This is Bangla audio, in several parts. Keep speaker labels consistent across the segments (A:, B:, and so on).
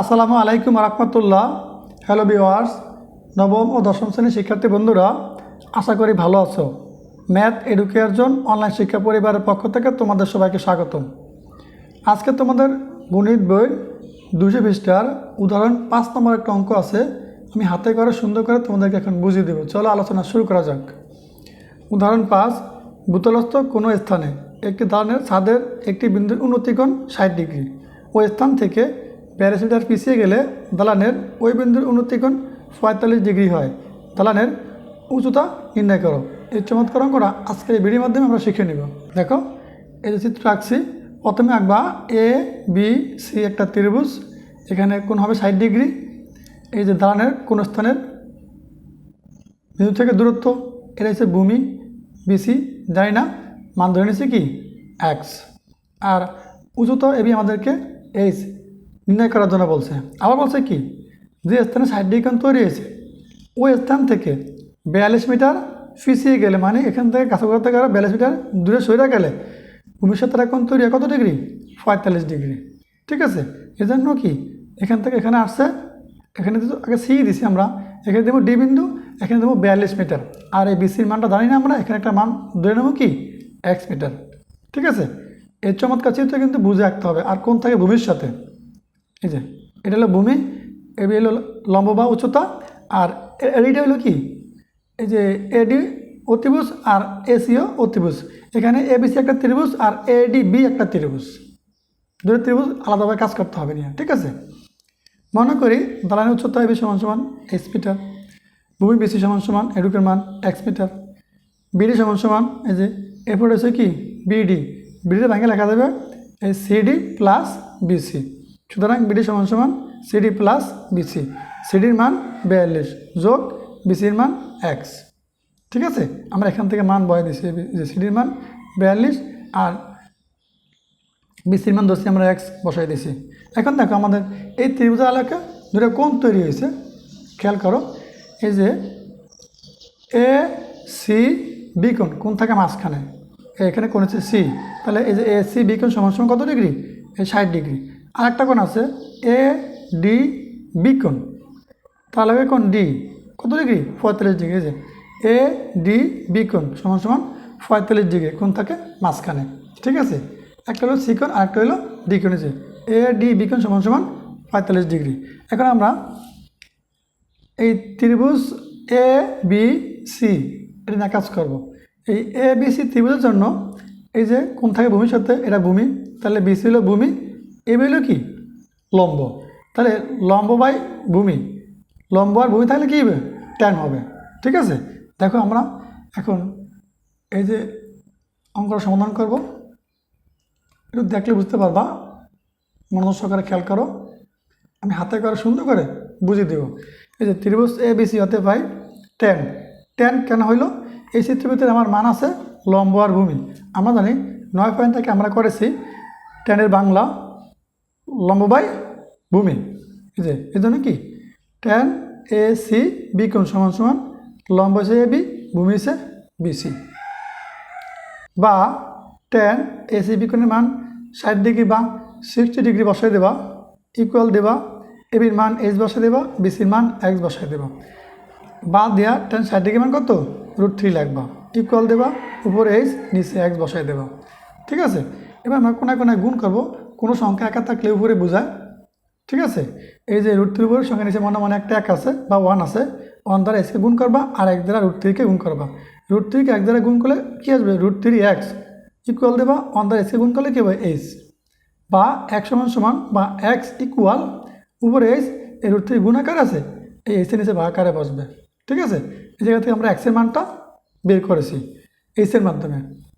A: আসসালামু আলাইকুম রহমতুল্লাহ। হ্যালো বিওয়ার্স নবম ও দশম শ্রেণির শিক্ষার্থী বন্ধুরা, আশা করি ভালো আছো। ম্যাথ এডুকেয়ারজন অনলাইন শিক্ষা পরিবারের পক্ষ থেকে তোমাদের সবাইকে স্বাগতম। আজকে তোমাদের গণিত বই দুশো পৃষ্ঠার উদাহরণ পাঁচ নম্বর একটা অঙ্ক আছে, আমি হাতে করে সুন্দর করে তোমাদেরকে এখন বুঝিয়ে দেবো। চলো আলোচনা শুরু করা যাক। উদাহরণ পাঁচ, ভূতলস্থ কোনো স্থানে একটি দালানের ছাদের একটি বিন্দুর উন্নতিকোণ ষাট ডিগ্রি। ওই স্থান থেকে মিটার পিছিয়ে গেলে দালানের ওই বিন্দুর উন্নতিকোণ পঁয়তাল্লিশ ডিগ্রি হয়। দালানের উচ্চতা নির্ণয় করো। এই চমৎকার অঙ্কটা আজকের এই ভিডিওর মাধ্যমে আমরা শিখে নিব। দেখো, এই যে চিত্র আঁকছি, প্রথমে আঁকবা এ বি সি একটা ত্রিভুজ, এখানে কোন হবে ষাট ডিগ্রি। এই যে দালানের কোন স্থানের বিন্দু থেকে দূরত্ব, এটা হচ্ছে ভূমি বিসি জানি না। মান ধরে নিচ্ছে কি? এক্স আর উঁচুতা এবি আমাদেরকে এইচ নির্ণয় করার জন্য বলছে। আবার বলছে কি? যে স্থানে ষাট ডিগ্রি তৈরি হয়েছে, ওই স্থান থেকে বিয়াল্লিশ মিটার পিছিয়ে গেলে মানে এখান থেকে কাছাকাছি থেকে আরও বিয়াল্লিশ মিটার দূরে সরে গেলে ভূমির সাথে কোণ তৈরি কত ডিগ্রি? পঁয়তাল্লিশ ডিগ্রি। ঠিক আছে? এজন্য কি? এখান থেকে এখানে আসছে, এখানে তো আগে সি দিছি আমরা, এখানে দেবো ডি বিন্দু, এখানে দেবো বিয়াল্লিশ মিটার। আর এই বিসির মানটা জানি না আমরা, এখানে একটা মান ধরে নেব কি? X metre. ঠিক আছে? এর চমৎকার চিত্র কিন্তু বুঝে রাখতে হবে, আর কোন থাকে সাথে। এই যে, এটা হলো ভূমি এবি হলো লম্ব বা উচ্চতা, আর এ- এইটা হলো কি? এই যে এডি অতিভুজ আর এসিও অতিভুজ। এখানে এবিসি একটা ত্রিভুজ আর এডি বি একটা ত্রিভুজ। দুটো ত্রিভুজ আলাদাভাবে কাজ করতে হবে নিয়ে, ঠিক আছে? মনে করি দালানের উচ্চতা এবি সমান সমান এক্স মিটার, ভূমি বিসি সমান সমান এডুকের মান এক্স মিটার বিডি সমান সমান এই যে, এরপর হচ্ছে কি? বিডি বিডিতে ভাঙে লেখা যাবে এই সিডি প্লাস বিসি সুতরাং বিডি সমান সমান সিডি প্লাস বিসি সিডির মান বিয়াল্লিশ যোগ বিসির মান এক্স ঠিক আছে? আমরা এখান থেকে মান বয়ে দিছি, যে সিডির মান বিয়াল্লিশ আর বিসির মান দোষী আমরা এক্স বসাই দিছি। এখন দেখো আমাদের এই ত্রিভুজ এলাকা দুটো কোণ তৈরি হয়েছে। খেয়াল করো, এই যে এ সি বি কোণ কোণ থাকে মাঝখানে। এখানে কোণ হচ্ছে সি তাহলে এই যে এ সি বি কোণ সমান সমান কত ডিগ্রি? এই ষাট ডিগ্রি। আর একটা কোণ আছে এ ডি বি কোণ। তাহলে হবে কোণ ডি কত ডিগ্রি? পঁয়তাল্লিশ ডিগ্রি যে। এ ডি বি কোণ সমান সমান পঁয়তাল্লিশ ডিগ্রি। কোণ থাকে মাঝখানে। ঠিক আছে? একটা হলো সি কোণ আর একটা হলো ডি কোণ এ ডি বি কোণ সমান সমান পঁয়তাল্লিশ ডিগ্রি। এখন আমরা এই ত্রিভুজ এ বি সি এটা নিয়ে কাজ করব। এই এ বি সি ত্রিভুজের জন্য এই যে কোন থাকে ভূমির সাথে, এটা ভূমি। তাহলে বিসি হলো ভূমি এ বি হলো কি? লম্ব। তাহলে লম্ব বাই ভূমি। লম্ব আর ভূমি থাকলে কী হবে? ট্যান হবে। ঠিক আছে? দেখো আমরা এখন এই যে অঙ্কটা সমাধান করব। একটু দেখলে বুঝতে পারবা। মনোযোগ সহকারে খেয়াল করো। আমি হাতে করে সুন্দর করে বুঝিয়ে দেব। এই যে ত্রিভুজ এ বিসি হতে পাই টেন টেন কেন হইল? এই চিত্রভিত্তির আমার মান আছে লম্ব আর ভূমি। আমরা জানি নয় পয়েন্ট থেকে আমরা করেছি টেনের বাংলা। লম্ব বাই ভূমি। এই যে, এই জন্য কি? টেন এ সি বি কোণ সমান সমান লম্ব হচ্ছে এ বি ভূমি হচ্ছে বিসি বা টেন এসি বিকোণের মান ষাট ডিগ্রি বা সিক্সটি ডিগ্রি বসাই দেবা ইকুয়াল দেবা এবির মান এইচ বসাই দেবা বিসির মান এক্স বসাই দেবা। বা দেয়া টেন ষাট ডিগ্রি মান কত? Root three লাগবা। ইকুয়াল দেবা, উপরে এইচ নিচে এক্স বসাই দেবা। ঠিক আছে? এবার আমরা কোনায় কোনায় গুণ করব। কোনো সংখ্যা একা থাকলে উপরে বোঝায়। ঠিক আছে? এই যে রুট থ্রির উপরে সংখ্যা নিচে মনে মনে একটা এক আছে বা ওয়ান আছে। ওয়ান দ্বারা এক্সকে গুণ করবা আর এক দ্বারা রুট থ্রিকে গুণ করবা। রুট থ্রিকে এক দ্বারা গুণ করলে কী আসবে? রুট থ্রি এক্স ইকুয়াল দেবা ওয়ান দ্বারা এক্সকে গুণ করলে কী হবে? এইচ বা এক সমান সমান বা এক্স ইকুয়াল উপরে এইচ এই রুট থ্রি গুণ আকার আছে, এই এইচের নিচে বা আকারে বসবে। ঠিক আছে? এই জায়গা থেকে আমরা এক্সের মানটা বের করেছি এইচের মাধ্যমে।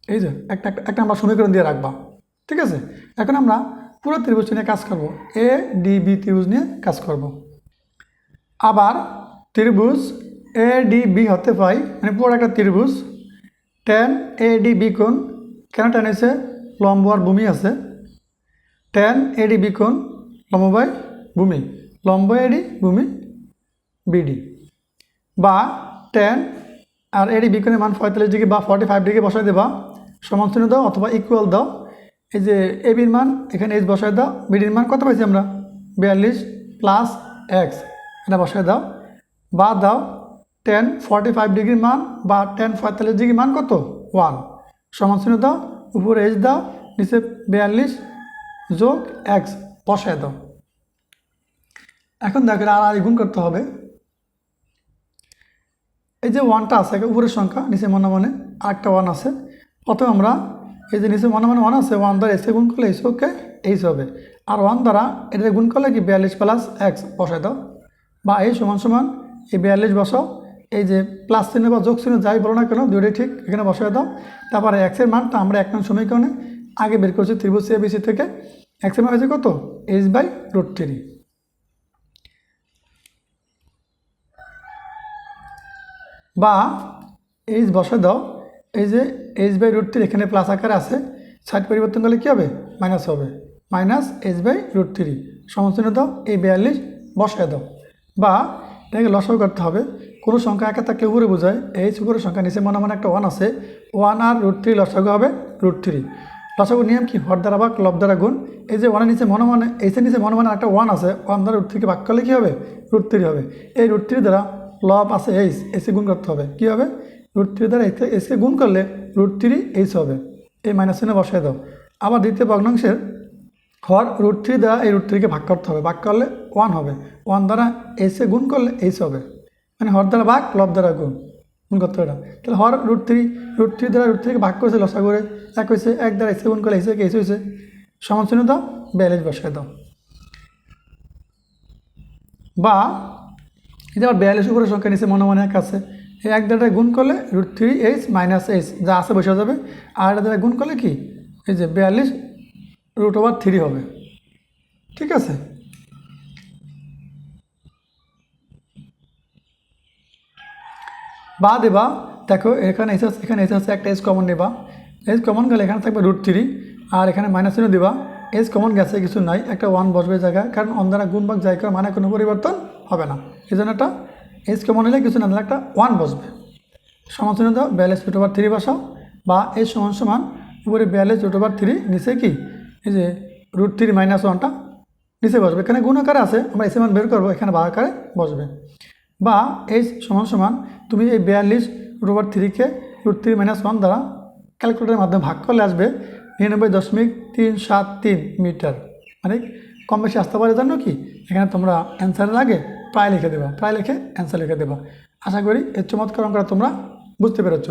A: এই যে একটা- একটা আমরা সমীকরণ দিয়ে রাখবা। ঠিক আছে? এখন আমরা পুরো ত্রিভুজ নিয়ে কাজ করব। এ ডি বি ত্রিভুজ নিয়ে কাজ করব। আবার ত্রিভুজ এ ডি বি হতে পাই মানে পুরো একটা ত্রিভুজ। টেন এ ডি বি কোণ, কেন টেন হয়েছে? লম্ব আর ভূমি আছে। টেন এডি বি কোণ, লম্ব বাই ভূমি। লম্ব এডি ভূমি বিডি বা টেন আর এডি বি কোণের মান পঁয়তাল্লিশ ডিগ্রি বা ফর্টি ফাইভ ডিগ্রি বসাই দেবা। সমান দাও অথবা ইকুয়াল দাও। এই যে এ বির মান, এখানে এইচ বসায় দাও। বিডির মান কত পাইছি আমরা? বিয়াল্লিশ প্লাস এক্স এটা বসায় দাও। বা দাও। টেন ফর্টি ফাইভ ডিগ্রি মান বা টেন পঁয়তাল্লিশ ডিগ্রি মান কত? ওয়ান সমান দাও। উপরে এইচ দাও। নিচে বিয়াল্লিশ যোগ এক্স বসায় দাও। এখন দেখো এটা আর আর গুণ করতে হবে। এই যে ওয়ানটা আছে, উপরের সংখ্যা, নিচে মনে মনে আরেকটা ওয়ান আছে। প্রথমে আমরা এই যে মনে মনে ওয়ান আছে ওয়ান দ্বারা এসে গুণ করলে এসে ওকে হবে আর ওয়ান দ্বারা এটা গুণ করলে কি বিয়াল্লিশ প্লাস এক্স বসাই দাও। বা এই সমান সমান এই বিয়াল্লিশ বসাও। এই যে প্লাস চিহ্ন বা যোগ চিহ্ন যাই বলো না কেন দুটোই ঠিক, এখানে বসাই দাও। তারপরে এক্সের মানটা আমরা এক নং সমীকরণে আগে বের করছি ত্রিভুজ এবিসি থেকে। এক্সের মান হয়েছে কত? এইচ বাই রুট থ্রি বা এইচ বসে দাও। এই যে এইচ বাই রুট থ্রি এখানে প্লাস আকারে আছে সাইড পরিবর্তন করলে কী হবে? মাইনাস হবে। Minus h by root three সমস্ত দাও, এই বিয়াল্লিশ বসায় দাও। বা এটাকে লসাও করতে হবে। কোনো সংখ্যা একা থাকলে উপরে বোঝায়। এইচ উপরে সংখ্যা নিচে মনে মনে একটা ওয়ান আছে। ওয়ান আর রুট থ্রি লসাগু হবে রুট থ্রি লসাগু নিয়ম কি? হর দ্বারা বা ক্লব দ্বারা গুণ। এই যে ওয়ানের নিচে মনে মনে এইচের নিচে মনে মনে একটা ওয়ান আছে। ওয়ান দ্বারা রুট থ্রিকে ভাগ করলে কী হবে? রুট থ্রি হবে। এই রুট থ্রি দ্বারা লব আছে এইচ এসে গুণ করতে হবে। কী হবে? রুট থ্রি দ্বারা এসে এসকে গুণ করলে রুট থ্রি এইচ হবে। এই মাইনাস চিহ্ন বসায় দাও। আবার দ্বিতীয় ভগ্নাংশের হর রুট থ্রি দ্বারা এই রুট থ্রিকে ভাগ করতে হবে। ভাগ করলে ওয়ান হবে। ওয়ান দ্বারা এসে গুণ করলে এইচ হবে। মানে হর দ্বারা ভাগ, লব দ্বারা গুণ। গুণ করতে হবে তাহলে হর রুট থ্রি রুট থ্রি দ্বারা রুট থ্রিকে ভাগ করেছে লসা করে এক হয়েছে, এক দ্বারা এসে গুণ করলে এসে এইচ হয়েছে। সমান চিহ্ন দাও ব্যালেন্স বসায় দাও। বা এটা আবার বিয়াল্লিশ উপরে সংখ্যা নিচে মনে মনে এক আছে। এই এক দ্বারা গুণ করলে root three h minus h যা আছে বসে যাবে। আর এটা গুণ করলে কি? এই যে বিয়াল্লিশ রুট ওভার থ্রি হবে। ঠিক আছে? বা দেবা, দেখো এখানে এসে এখানে এসে আছে একটা এস কমন নেবা এস কমন গেলে এখানে থাকবে রুট থ্রি আর এখানে মাইনাস চিহ্ন দেবা। এস কমন গেছে কিছু নাই, একটা ওয়ান বসবে জায়গায়, কারণ অন দ্বারা গুণ ভাগ জায়গার মানে কোনো পরিবর্তন হবে না। এই জন্য একটা এস কমন হলে কিছু না, একটা ওয়ান বসবে। সমান চিহ্ন দাও, বিয়াল্লিশ রুট ওভার থ্রি বসাও। বা এস সমান সমান, উপরে বিয়াল্লিশ রুট ওভার থ্রি, নিচে কি? এই যে রুট থ্রি মাইনাস ওয়ানটা নিচে বসবে। এখানে গুণ আকারে আছে, আমরা এসে মান বের করব, এখানে বার আকারে বসবে। বা এই সমান সমান, তুমি এই বিয়াল্লিশ রুট ওভার থ্রিকে রুট থ্রি মাইনাস ওয়ান দ্বারা ক্যালকুলেটারের মাধ্যমে ভাগ করলে আসবে নিরানব্বই দশমিক তিন সাত তিন মিটার। মানে কম বেশি আসতে পারে, জানো কি? এখানে তোমরা অ্যান্সারের আগে প্রায় লিখে দেবা প্রায় লিখে অ্যান্সার লিখে দেবা। আশা করি এর চমৎকার অঙ্কটা তোমরা বুঝতে পেরেছ।